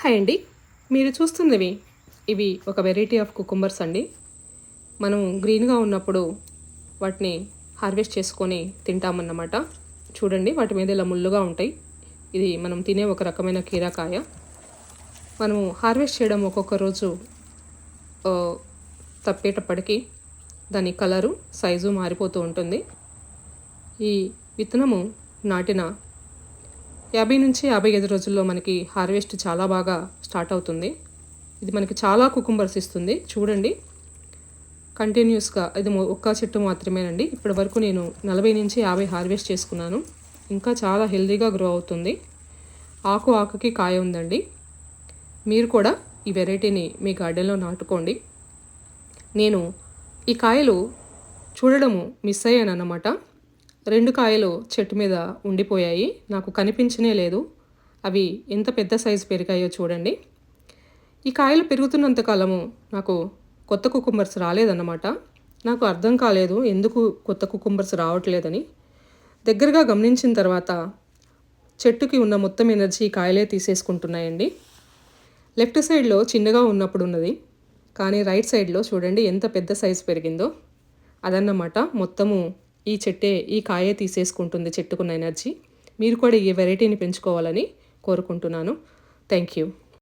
Hi అండి. మీరు చూస్తున్నవి ఇవి ఒక వెరైటీ ఆఫ్ కుకుంబర్స్ అండి. మనం గ్రీన్గా ఉన్నప్పుడు వాటిని హార్వెస్ట్ చేసుకొని తింటామన్నమాట. చూడండి వాటి మీద ఇలా ముళ్ళుగా ఉంటాయి. ఇది మనం తినే ఒక రకమైన కీరాకాయ. మనము హార్వెస్ట్ చేయడం ఒక్కొక్క రోజు తప్పేటప్పటికీ దాని కలరు సైజు మారిపోతూ ఉంటుంది. ఈ విత్తనము నాటిన యాభై నుంచి యాభై ఐదు రోజుల్లో మనకి హార్వెస్ట్ చాలా బాగా స్టార్ట్ అవుతుంది. ఇది మనకి చాలా కుకుంబర్స్ ఇస్తుంది. చూడండి. కంటిన్యూస్గా ఇది ఒక్క చెట్టు మాత్రమేనండి. ఇప్పటి వరకు నేను నలభై నుంచి యాభై హార్వెస్ట్ చేసుకున్నాను. ఇంకా చాలా హెల్తీగా గ్రో అవుతుంది. ఆకు ఆకుకి కాయ ఉందండి. మీరు కూడా ఈ వెరైటీని మీ గార్డెన్లో నాటుకోండి. నేను ఈ కాయలు చూడడము మిస్ అయ్యాను అన్నమాట రెండు కాయలు చెట్టు మీద ఉండిపోయాయి. నాకు కనిపించనే లేదు. అవి ఎంత పెద్ద సైజు పెరిగాయో చూడండి. ఈ కాయలు పెరుగుతున్నంత కాలము నాకు కొత్త కుకుంబర్స్ రాలేదన్నమాట. నాకు అర్థం కాలేదు ఎందుకు కొత్త కుకుంబర్స్ రావట్లేదని. దగ్గరగా గమనించిన తర్వాత చెట్టుకి ఉన్న మొత్తం ఎనర్జీ కాయలే తీసేసుకుంటున్నాయండి. లెఫ్ట్ సైడ్లో చిన్నగా ఉన్నప్పుడు ఉన్నది. కానీ రైట్ సైడ్లో చూడండి ఎంత పెద్ద సైజు పెరిగిందో. అదన్నమాట మొత్తము ఈ చెట్టే ఈ కాయే తీసేసుకుంటుంది చెట్టుకున్న ఎనర్జీ. మీరు కూడా ఈ వెరైటీని పెంచుకోవాలని కోరుకుంటున్నాను. Thank you.